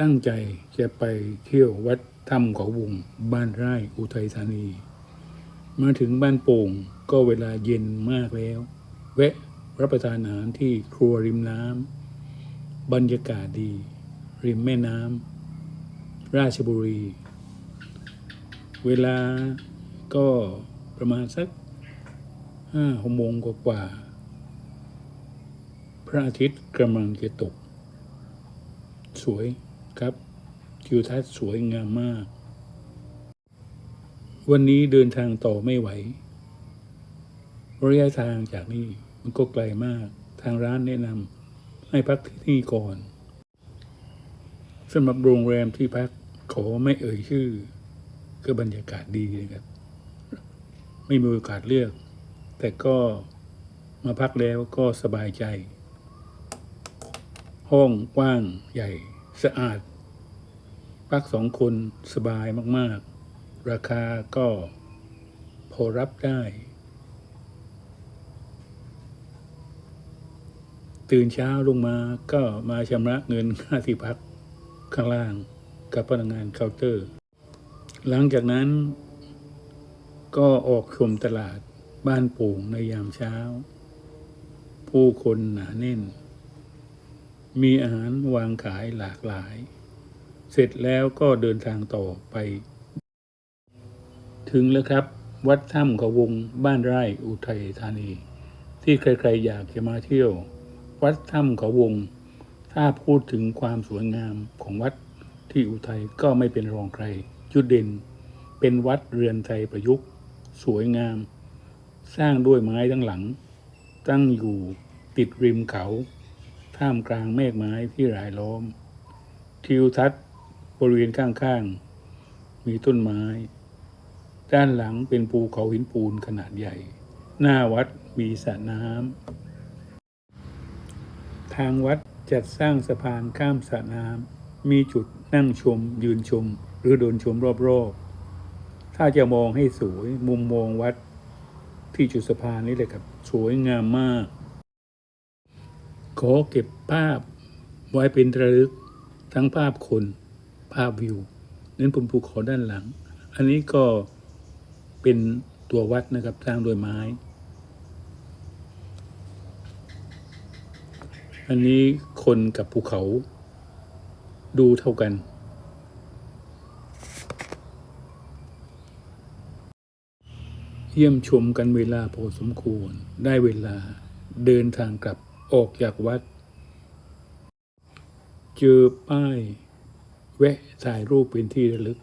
ตั้งใจจะไปเที่ยววัดถ้ำเขาวงบ้านไร่อุทัยธานี มาถึงบ้านโป่งก็เวลาเย็นมากแล้ว แวะรับประทานอาหารที่ครัวริมน้ำบรรยากาศดี ริมแม่น้ำราชบุรี เวลาก็ประมาณสักห้าหกโมงกว่า พระอาทิตย์กำลังจะตก สวย ครับทิวทัศน์สวยงามมาก วันนี้เดินทางต่อไม่ไหว ระยะทางจากนี่มันก็ไกลมาก ทางร้านแนะนำให้พักที่นี่ก่อนสำหรับโรงแรมที่พักขอไม่เอ่ยชื่อ ก็บรรยากาศดีนะครับ ไม่มีโอกาสเลือก แต่ก็มาพักแล้วก็สบายใจ ห้องกว้างใหญ่ สะอาดพักสองคนสบายมาก ๆ ราคาก็พอรับได้ ตื่นเช้าลงมาก็มาชำระเงินค่าที่พักข้างล่างกับพนักงานเคาน์เตอร์ หลังจากนั้นก็ออกชมตลาดบ้านโป่งในยามเช้า ผู้คนหนาแน่น มีอาหารวางขายหลากหลาย เสร็จแล้วก็เดินทางต่อไป ถึงแล้วครับ วัดถ้ำเขาวงบ้านไร่อุทัยธานี ที่ใครๆอยากจะมาเที่ยว วัดถ้ำเขาวง ถ้าพูดถึงความสวยงามของวัดที่อุทัยก็ไม่เป็นรองใคร จุดเด่น เป็นวัดเรือนไทยประยุกต์ สวยงาม สร้างด้วยไม้ทั้งหลัง ตั้งอยู่ติดริมเขา ท่ามกลางเมฆไม้ที่รายล้อม ทิวทัศน์บริเวณข้างๆ มีต้นไม้ ด้านหลังเป็นภูเขาหินปูนขนาดใหญ่ หน้าวัดมีสระน้ำ ทางวัดจัดสร้างสะพานข้ามสระน้ำ มีจุดนั่งชม ยืนชม หรือเดินชมรอบๆ ถ้าจะมองให้สวยมุมมองวัดที่จุดสะพานนี้เลยครับ สวยงามมาก ขอเก็บภาพไว้เป็นระลึกทั้งภาพคนภาพวิวนั้นบนภูเขาด้านหลัง อันนี้ก็เป็นตัววัดนะครับสร้างโดยไม้ อันนี้คนกับภูเขาดูเท่ากันเยี่ยมชมกันเวลาพอสมควร ได้เวลาเดินทางกลับ ออกจากวัด เจอป้ายแวะถ่ายรูปเป็นที่ระลึก